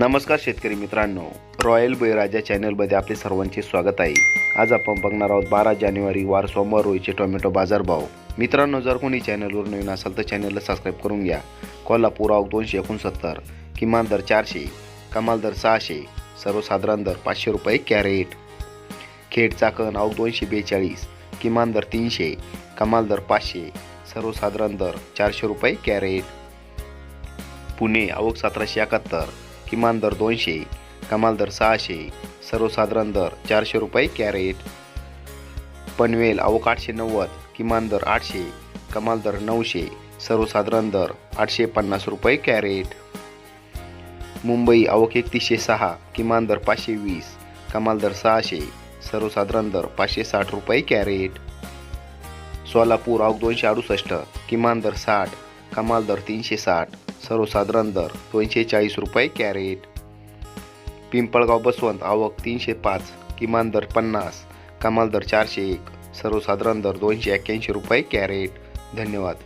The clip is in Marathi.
नमस्कार शेतकरी मित्रांनो. रॉयल बळीराजा चॅनलमध्ये आपले सर्वांचे स्वागत आहे. आज आपण बघणार आहोत बारा जानेवारी वार सोमवार रोईचे टोमॅटो बाजारभाव मित्रांनो जर कोणी चॅनलवर नवीन असाल तर चॅनलला सबस्क्राईब करून घ्या. कोल्हापूर आवक दोनशे एकोणसत्तर किमान दर चारशे कमाल दर सहाशे सर्वसाधारण दर पाचशे रुपये कॅरेट. खेड चाकण आव दोनशे बेचाळीस किमान दर तीनशे कमाल दर पाचशे सर्वसाधारण दर चारशे रुपये कॅरेट. पुणे आवक सतराशे एकाहत्तर किमान दर दोनशे कमाल दर सहाशे सर्वसाधारण दर चारशे रुपये कॅरेट. पनवेल आवक आठशे नव्वद किमान दर आठशे कमाल दर नऊशे सर्वसाधारण दर आठशे पन्नास रुपये कॅरेट. मुंबई आवक एकतीसशे सहा किमान दर पाचशे वीस कमाल दर सहाशे सर्वसाधारण दर पाचशे साठ रुपये कॅरेट. सोलापूर आवक दोनशे अडुसष्ट किमान दर साठ कमाल दर तीनशे साठ सर्वसाधारण दर दोनशे चाळीस रुपये कॅरेट. पिंपळगाव बसवंत आवक तीनशे पाच किमान दर पन्नास कमाल दर चारशे एक सर्वसाधारण दर दोनशे एक्क्याऐंशी रुपये कॅरेट. धन्यवाद.